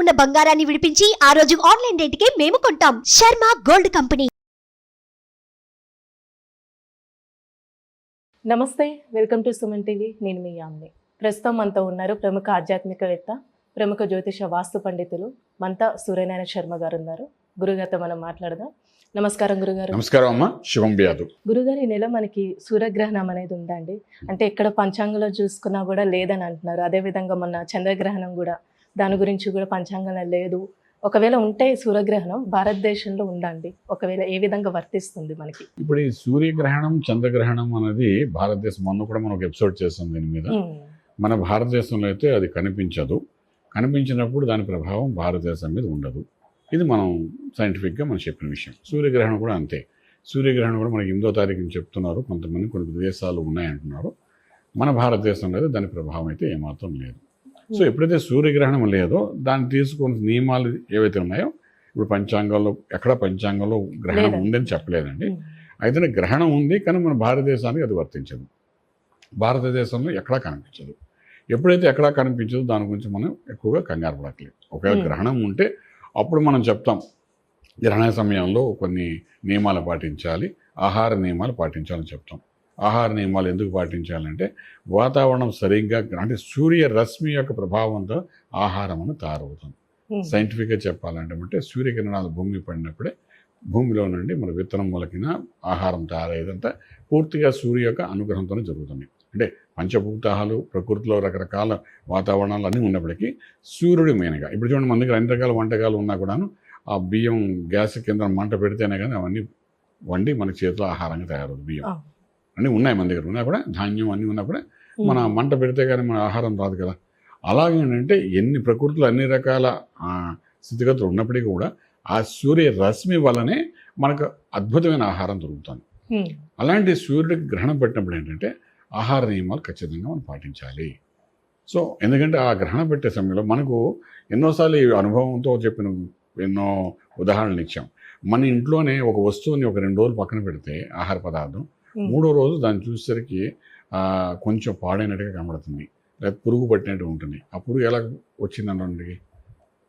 ఉన్న బంగారాన్ని విడిపించి ఆ రోజు ఆన్లైన్ రేటుకే మేము కొంటాం. Sharma gold company. నమస్తే వెల్కమ్ టు సుమన్ టీవీ. నేను మీ యామ్ని. ప్రస్తుతం మనతో ఉన్నారు ప్రముఖ ఆధ్యాత్మికవేత్త ప్రముఖ జ్యోతిష వాస్తు పండితులు మంతా సూర్యనారాయణ శర్మ గారు ఉన్నారు గురుగారితో మనం మాట్లాడదాం. నమస్కారం గురుగారు. నమస్కారం అమ్మ. శుభం వ్యాధు గురుగారు ఈ నెల మనకి సూర్యగ్రహణం అనేది ఉందండి. అంటే ఎక్కడ పంచాంగంలో చూసుకున్నా కూడా లేదని అంటున్నారు. అదేవిధంగా మొన్న చంద్రగ్రహణం కూడా దాని గురించి కూడా పంచాంగంలో లేదు. ఒకవేళ ఉంటే సూర్యగ్రహణం భారతదేశంలో ఉందండి. ఒకవేళ ఏ విధంగా వర్తిస్తుంది మనకి? ఇప్పుడు ఈ సూర్యగ్రహణం చంద్రగ్రహణం అనేది భారతదేశం మొన్న కూడా మనం ఒక ఎపిసోడ్ చేస్తాం దీని మీద. మన భారతదేశంలో అయితే అది కనిపించదు. కనిపించినప్పుడు దాని ప్రభావం భారతదేశం మీద ఉండదు. ఇది మనం సైంటిఫిక్గా మనం చెప్పిన విషయం. సూర్యగ్రహణం కూడా అంతే. సూర్యగ్రహణం కూడా మనకి ఎనిమిదో తారీఖుని చెప్తున్నారు. కొంతమంది కొన్ని ప్రదేశాలు ఉన్నాయంటున్నారు. మన భారతదేశంలో అయితే దాని ప్రభావం అయితే ఏమాత్రం లేదు. సో ఎప్పుడైతే సూర్యగ్రహణం లేదో దాన్ని తీసుకున్న నియమాలు ఏవైతే ఉన్నాయో ఇప్పుడు పంచాంగంలో ఎక్కడ పంచాంగంలో గ్రహణం. ఉందని చెప్పలేదండి. ఉమ్, అయితే గ్రహణం ఉంది కానీ మన భారతదేశానికి అది వర్తించదు. భారతదేశంలో ఎక్కడా కనిపించదు. ఎప్పుడైతే ఎక్కడా కనిపించదో దాని గురించి మనం ఎక్కువగా కంగారు పడట్లేదు. ఒకవేళ Hmm. గ్రహణం ఉంటే అప్పుడు మనం చెప్తాం. గ్రహణ సమయంలో కొన్ని నియమాలు పాటించాలి ఆహార నియమాలు పాటించాలని చెప్తాం. ఆహార నియమాలు ఎందుకు పాటించాలంటే వాతావరణం సరిగ్గా అంటే సూర్య రశ్మి యొక్క ప్రభావంతో ఆహారం అని తయారవుతుంది సైంటిఫిక్గా చెప్పాలంటే అంటే సూర్యకిరణాలు భూమి పడినప్పుడే భూమిలో నుండి మన విత్తనం మొలకిన ఆహారం తయారయ్యేదంతా పూర్తిగా సూర్య యొక్క అనుగ్రహంతోనే జరుగుతుంది. అంటే పంచభూతాలు ప్రకృతిలో రకరకాల వాతావరణాలు అన్నీ ఉన్నప్పటికీ సూర్యుడు మెయిన్గా. ఇప్పుడు చూడండి మన దగ్గర అన్ని రకాల వంటకాలు ఉన్నా కూడాను ఆ బియ్యం గ్యాస్ కింద మంట పెడితేనే కానీ అవన్నీ వండి మన చేతిలో ఆహారంగా తయారవుతుంది బియ్యం. అన్నీ ఉన్నాయి మన దగ్గర. ఉన్నా కూడా ధాన్యం అన్నీ ఉన్నా కూడా మన మంట పెడితే కానీ మన ఆహారం రాదు కదా. అలాగే ఏంటంటే ఎన్ని ప్రకృతిలో అన్ని రకాల స్థితిగతులు ఉన్నప్పటికీ కూడా ఆ సూర్య రశ్మి వల్లనే మనకు అద్భుతమైన ఆహారం దొరుకుతుంది. అలాంటి సూర్యుడికి గ్రహణం పెట్టినప్పుడు ఏంటంటే ఆహార నియమాలు ఖచ్చితంగా మనం పాటించాలి. సో ఎందుకంటే ఆ గ్రహణం పెట్టే సమయంలో మనకు ఎన్నోసార్లు ఈ అనుభవంతో చెప్పిన ఎన్నో ఉదాహరణలు ఇచ్చాం. మన ఇంట్లోనే ఒక వస్తువుని ఒక రెండు రోజులు పక్కన పెడితే ఆహార పదార్థం మూడో రోజు దాన్ని చూసేసరికి కొంచెం పాడైనట్టుగా కనబడుతుంది. లేదా పురుగు పట్టినట్టు ఉంటుంది. ఆ పురుగు ఎలా వచ్చిందంటే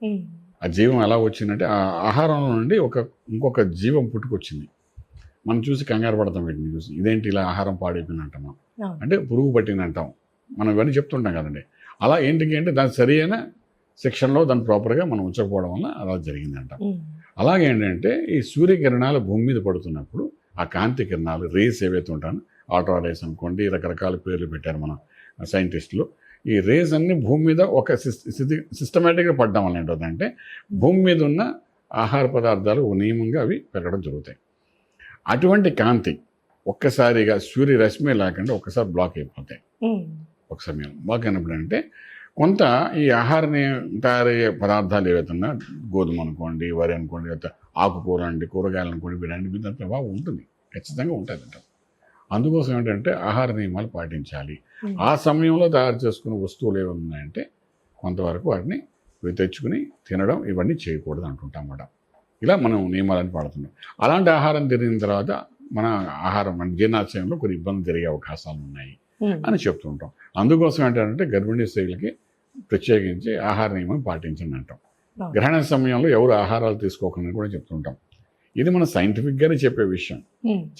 ఉమ్, ఆ జీవం ఎలా వచ్చిందంటే ఆ ఆహారంలో నుండి ఒక ఇంకొక జీవం పుట్టుకొచ్చింది. మనం చూసి కంగారు పడతాం వీటిని చూసి. ఇదేంటి ఇలా ఆహారం పాడైపోయింది అంటాం. అంటే పురుగు పట్టింది అంటాం. మనం ఇవన్నీ చెప్తుంటాం కదండి. అలా ఏంటికి అంటే దాని సరి అయిన శిక్షణలో దాన్ని ప్రాపర్గా మనం ఉంచకపోవడం వల్ల అలా జరిగింది అంటాం ఉమ్, అలాగే ఏంటంటే ఈ సూర్యకిరణాలు భూమి మీద పడుతున్నప్పుడు ఆ కాంతి కిరణాలు రేస్ ఏవైతే ఉంటానో ఆల్ట్రా రేస్ అనుకోండి రకరకాల పేర్లు పెట్టారు మన సైంటిస్టులు. ఈ రేస్ అన్ని భూమి మీద ఒక సిస్టమేటిక్గా పడడం వల్ల ఏంటంటే భూమి మీద ఉన్న ఆహార పదార్థాలు ఒక నియమంగా అవి పెరగడం జరుగుతాయి. అటువంటి కాంతి ఒక్కసారిగా సూర్య రశ్మి లేకుండా ఒక్కసారి బ్లాక్ అయిపోతాయి. ఒక సమయం బ్లాక్ అయినప్పుడు అంటే కొంత ఈ ఆహారని తయారయ్యే పదార్థాలు ఏవైతే ఉన్నా గోధుమ అనుకోండి వరి అనుకోండి లేకపోతే ఆకుకూర అండి కూరగాయలు అనుకోండి వీటంటి మీద ప్రభావం ఉంటుంది. ఖచ్చితంగా ఉంటుంది అంట అందుకోసం ఏంటంటే ఆహార నియమాలు పాటించాలి. ఆ సమయంలో తయారు చేసుకున్న వస్తువులు ఏమి ఉన్నాయంటే కొంతవరకు వాటిని తెచ్చుకుని తినడం ఇవన్నీ చేయకూడదు అంటుంటాం అన్నమాట ఇలా మనం నియమాలను పాడుతున్నాం అలాంటి ఆహారం తిరిగిన తర్వాత మన ఆహారం మన జీర్ణాశయంలో కొన్ని ఇబ్బందులు జరిగే అవకాశాలు ఉన్నాయి అని చెప్తుంటాం. అందుకోసం ఏంటంటే గర్భిణీ స్త్రీలకి ప్రత్యేకించి ఆహార నియమం పాటించండి అంటాం. గ్రహణ సమయంలో ఎవరు ఆహారాలు తీసుకోకుండా కూడా చెప్తుంటాం. ఇది మన సైంటిఫిక్గానే చెప్పే విషయం.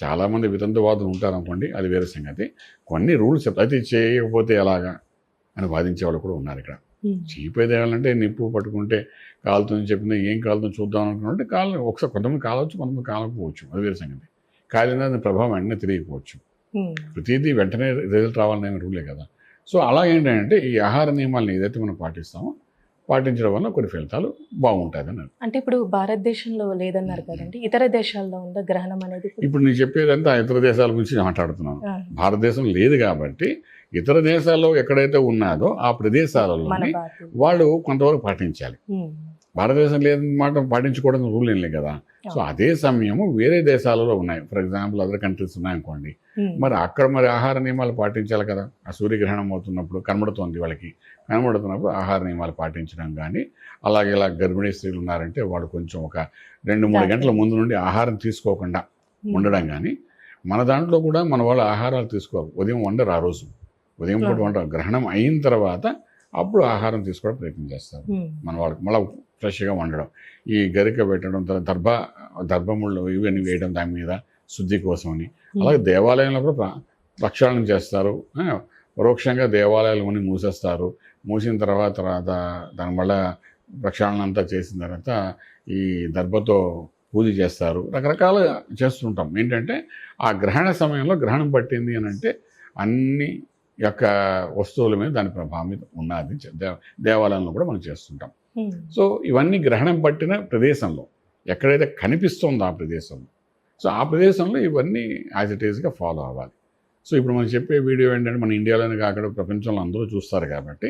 చాలామంది వితంతవాదులు ఉంటారు అనుకోండి అది వేరే సంగతి. కొన్ని రూల్స్ అయితే చేయకపోతే ఎలాగా అని వాదించే వాళ్ళు కూడా ఉన్నారు ఇక్కడ. చీపేది ఏమంటే నిప్పు పట్టుకుంటే కాలుతుంది చెప్పింది ఏం కాలుతుందో చూద్దాం అనుకుంటే కాలు ఒకసారి కొంతమంది కాలవచ్చు కొంతమంది కాలకపోవచ్చు. అది వేరే సంగతి. కాలిన దాని ప్రభావం వెంటనే తెలియకపోవచ్చు. ప్రతిదీ వెంటనే రిజల్ట్ రావాలనే రూలే కదా. సో అలా ఏంటంటే ఈ ఆహార నియమాలను ఏదైతే మనం పాటిస్తామో పాటించడం వల్ల కొన్ని ఫలితాలు బాగుంటుంది అని అంటే ఇప్పుడు భారతదేశంలో లేదన్నారు కదండి ఇతర దేశాల్లో ఉందా గ్రహణం అనేది ఇప్పుడు? నేను చెప్పేదంతా ఇతర దేశాల గురించి మాట్లాడుతున్నాను. భారతదేశం లేదు కాబట్టి ఇతర దేశాల్లో ఎక్కడైతే ఉన్నాదో ఆ ప్రదేశాలలో వాళ్ళు కొంతవరకు పాటించాలి. భారతదేశం లేదన్నమాట పాటించుకోవడం రూల్ ఏం లేదు కదా. సో అదే సమయము వేరే దేశాలలో ఉన్నాయి. ఫర్ ఎగ్జాంపుల్ అదర్ కంట్రీస్ ఉన్నాయనుకోండి. మరి అక్కడ మరి ఆహార నియమాలు పాటించాలి కదా. ఆ సూర్యగ్రహణం అవుతున్నప్పుడు కనబడుతోంది వాళ్ళకి. కనబడుతున్నప్పుడు ఆహార నియమాలు పాటించడం కానీ అలాగే ఇలా గర్భిణీ స్త్రీలు ఉన్నారంటే వాళ్ళు కొంచెం ఒక రెండు మూడు. గంటల ముందు నుండి ఆహారం తీసుకోకుండా ఉండడం కానీ మన దాంట్లో కూడా మన వాళ్ళు ఆహారాలు తీసుకోవాలి. ఉదయం వండరు ఆ రోజు. ఉదయం పూట. వండరు. గ్రహణం అయిన తర్వాత అప్పుడు ఆహారం తీసుకోవడం ప్రయత్నం చేస్తారు. మన వాళ్ళకి మళ్ళీ ఫ్రెష్గా వండడం. ఈ గరిక పెట్టడం తర్వాత దర్భ దర్భముళ్ళు ఇవన్నీ వేయడం దాని మీద శుద్ధి కోసమని. అలాగే దేవాలయంలో కూడా ప్ర- ప్రక్షాళన చేస్తారు. పరోక్షంగా దేవాలయాలు అన్నీ మూసేస్తారు. మూసిన తర్వాత తర్వాత దాని వల్ల ప్రక్షాళన అంతా చేసిన తర్వాత ఈ దర్భతో పూజ చేస్తారు. రకరకాలుగా చేస్తుంటాం. ఏంటంటే ఆ గ్రహణ సమయంలో గ్రహణం పట్టింది అని అంటే అన్ని యొక్క వస్తువుల మీద దాని ప్రభావం మీద ఉన్నది దేవాలయంలో కూడా మనం చేస్తుంటాం. సో ఇవన్నీ గ్రహణం పట్టిన ప్రదేశంలో ఎక్కడైతే కనిపిస్తుందో ఆ ప్రదేశంలో. సో ఆ ప్రదేశంలో ఇవన్నీ యాజ్ ఇట్ ఫాలో అవ్వాలి. సో ఇప్పుడు మనం చెప్పే వీడియో ఏంటంటే మన ఇండియాలోనే కాకుండా ప్రపంచంలో అందరూ చూస్తారు కాబట్టి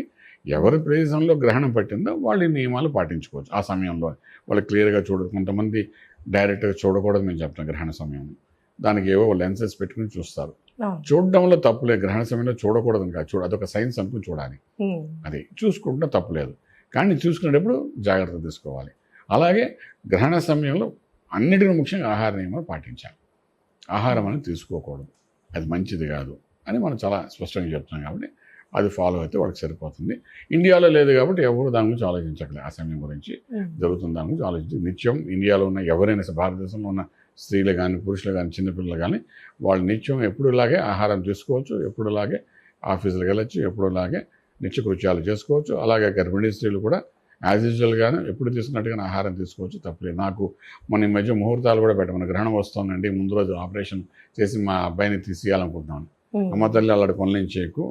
ఎవరి ప్రదేశంలో గ్రహణం పట్టిందో వాళ్ళు నియమాలు పాటించుకోవచ్చు ఆ సమయంలో. వాళ్ళు క్లియర్గా చూడదు కొంతమంది డైరెక్ట్గా చూడకూడదు మేము చెప్తాం గ్రహణ సమయం. దానికి ఏవో లెన్సెస్ పెట్టుకుని చూస్తారు. చూడడంలో తప్పులే గ్రహణ సమయంలో చూడకూడదు కాదు చూడ అదొక సైన్స్ అనుకుని చూడాలి. అది చూసుకుంటే తప్పులేదు కానీ చూసుకునేటప్పుడు జాగ్రత్త తీసుకోవాలి. అలాగే గ్రహణ సమయంలో అన్నిటికీ ముఖ్యంగా ఆహార నియమాలు పాటించాలి. ఆహారం అనేది తీసుకోకూడదు. అది మంచిది కాదు అని మనం చాలా స్పష్టంగా చెప్తున్నాం కాబట్టి అది ఫాలో అయితే వాళ్ళకి సరిపోతుంది. ఇండియాలో లేదు కాబట్టి ఎవరు దాని గురించి ఆలోచించట్లేదు. ఆ సమయం గురించి ఉమ్, జరుగుతుంది దాని గురించి ఆలోచించి నిత్యం ఇండియాలో ఉన్న ఎవరైనా భారతదేశంలో ఉన్న స్త్రీలు కానీ పురుషులు కానీ చిన్నపిల్లలు కానీ వాళ్ళు నిత్యం ఎప్పుడులాగే ఆహారం తీసుకోవచ్చు ఎప్పుడులాగే ఆఫీసులకు వెళ్ళచ్చు ఎప్పుడులాగే నిత్య కృత్యాలు చేసుకోవచ్చు. అలాగే గర్భిణీ స్త్రీలు కూడా యాజ్ యూజువల్గానే ఎప్పుడు తీసుకున్నట్టుగానే ఆహారం తీసుకోవచ్చు తప్పలేదు. నాకు మన ఈ మధ్య ముహూర్తాలు కూడా పెట్టమని గ్రహణం వస్తుందండి. ముందు రోజు ఆపరేషన్ చేసి మా అబ్బాయిని తీసేయాలనుకుంటున్నాను. అమ్మ తల్లి అలాంటి పనులు ఏం చేయకు.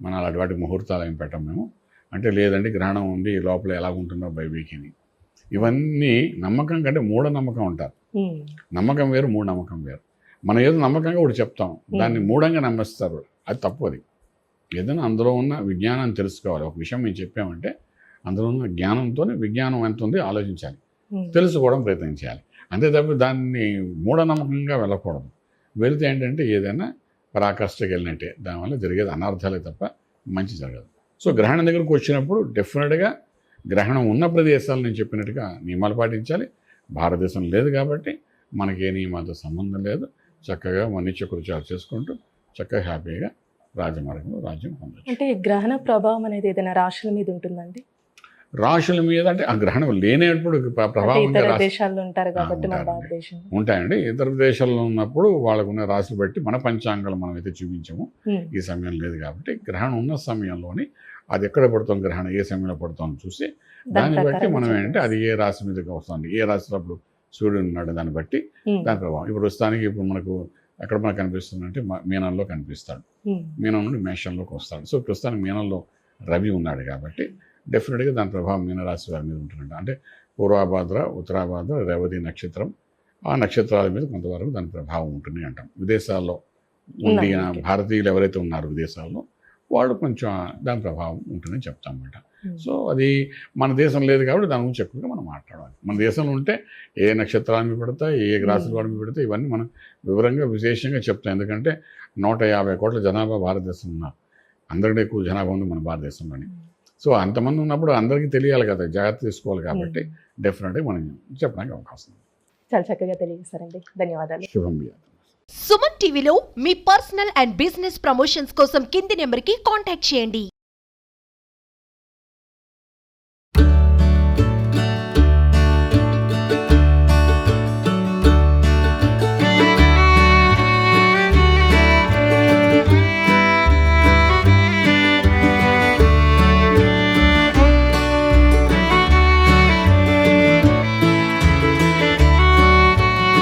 మన అలాంటి వాటి ముహూర్తాలు ఏం పెట్టం మేము. అంటే లేదండి గ్రహణం ఉంది లోపల ఎలా ఉంటుందో బైబీకి అని ఇవన్నీ నమ్మకం కంటే మూఢనమ్మకం ఉంటారు ఉమ్, నమ్మకం వేరు మూఢనమ్మకం వేరు. మనం ఏదో నమ్మకంగా ఒకటి చెప్తాం. దాన్ని మూఢంగా నమ్మేస్తారు. అది తప్పు అది. ఏదైనా అందులో ఉన్న విజ్ఞానాన్ని తెలుసుకోవాలి. ఒక విషయం మేము చెప్పామంటే అందులో ఉన్న జ్ఞానంతో విజ్ఞానం ఎంత ఉంది ఆలోచించాలి. తెలుసుకోవడం ప్రయత్నించాలి అంతే తప్ప దాన్ని మూఢనమ్మకంగా వెళ్ళకూడదు. వెళితే ఏంటంటే ఏదైనా పరాకాష్ఠకి వెళ్ళినట్టే. దానివల్ల జరిగేది అనర్థాలే తప్ప మంచి జరగదు. సో గ్రహణం దగ్గరకు వచ్చినప్పుడు డెఫినెట్గా గ్రహణం ఉన్న ప్రదేశాలు నేను చెప్పినట్టుగా నియమాలు పాటించాలి. భారతదేశం లేదు కాబట్టి మనకి ఏ నియమాలతో సంబంధం లేదు. చక్కగా మన నిత్య కృత్యాలు చేసుకుంటూ చక్కగా హ్యాపీగా రాజమార్గంలో రాజ్యం పొందొచ్చు. అంటే గ్రహణ ప్రభావం అనేది ఏదైనా రాశుల మీద ఉంటుందండి? రాశుల మీద అంటే ఆ గ్రహణం లేనప్పుడు ప్ర- అంటే ప్రభావంగా ఇతర రాశి. దేశాల్లో ఉంటారు కాబట్టి మన ఉంటారండి. భారతదేశం. ఉంటాయండి. ఇతర దేశాల్లో ఉన్నప్పుడు వాళ్ళకున్న రాశులు బట్టి మన పంచాంగాలు మనం అయితే చూపించాము ఈ సమయం లేదు కాబట్టి గ్రహణం ఉన్న సమయంలోని అది ఎక్కడ పడుతుంది గ్రహణం ఏ సమయంలో పడుతుందో చూసి దాన్ని బట్టి మనం. ఏంటంటే అది ఏ రాశి మీదకి వస్తుంది ఏ రాశిలో అప్పుడు సూర్యుడు ఉన్నాడు దాన్ని బట్టి దాని ప్రభావం. ఇప్పుడు ప్రస్తుతానికి ఇప్పుడు మనకు ఎక్కడ మనకు కనిపిస్తుందంటే మీనంలో కనిపిస్తాడు. మీనం నుండి మేషంలోకి వస్తాడు. సో ప్రస్తుతానికి మీనంలో రవి ఉన్నాడు కాబట్టి డెఫినెట్గా దాని ప్రభావం మీనరాశి వారి మీద ఉంటుందంట అంటే పూర్వాభాద్ర ఉత్తరాభాద్ర రేవతి నక్షత్రం ఆ నక్షత్రాల మీద కొంతవరకు దాని ప్రభావం ఉంటుంది అంటాం. విదేశాల్లో ఉండి. భారతీయులు ఎవరైతే ఉన్నారో విదేశాల్లో వాళ్ళు కొంచెం దాని ప్రభావం ఉంటుందని చెప్తాం అన్నమాట ఉమ్. సో అది మన దేశం లేదు కాబట్టి దాని గురించి ఎక్కువగా మనం మాట్లాడాలి. మన దేశంలో ఉంటే ఏ నక్షత్రాల మీద పెడతాయి ఏ రాశుల వాడి మీద పెడతాయి ఇవన్నీ మనం వివరంగా విశేషంగా చెప్తాం. ఎందుకంటే నూట యాభై కోట్ల జనాభా భారతదేశం ఉన్నారు. అందరికీ ఎక్కువ జనాభా ఉంది మన భారతదేశంలోని. సో అంతమంది ఉన్నప్పుడు అందరికీ తెలియాలి కదా జాగ్రత్త తీసుకోవాలి కాబట్టి. డెఫినెట్గా మనం చెప్పడానికి అవకాశం ఉంది. చాలా చక్కగా తెలియజేస్తారండి ధన్యవాదాలు. శుభం సుమన్ టీవీలో మీ పర్సనల్ అండ్ బిజినెస్ ప్రమోషన్స్ కోసం కింది నెంబర్కి కాంటాక్ట్ చేయండి.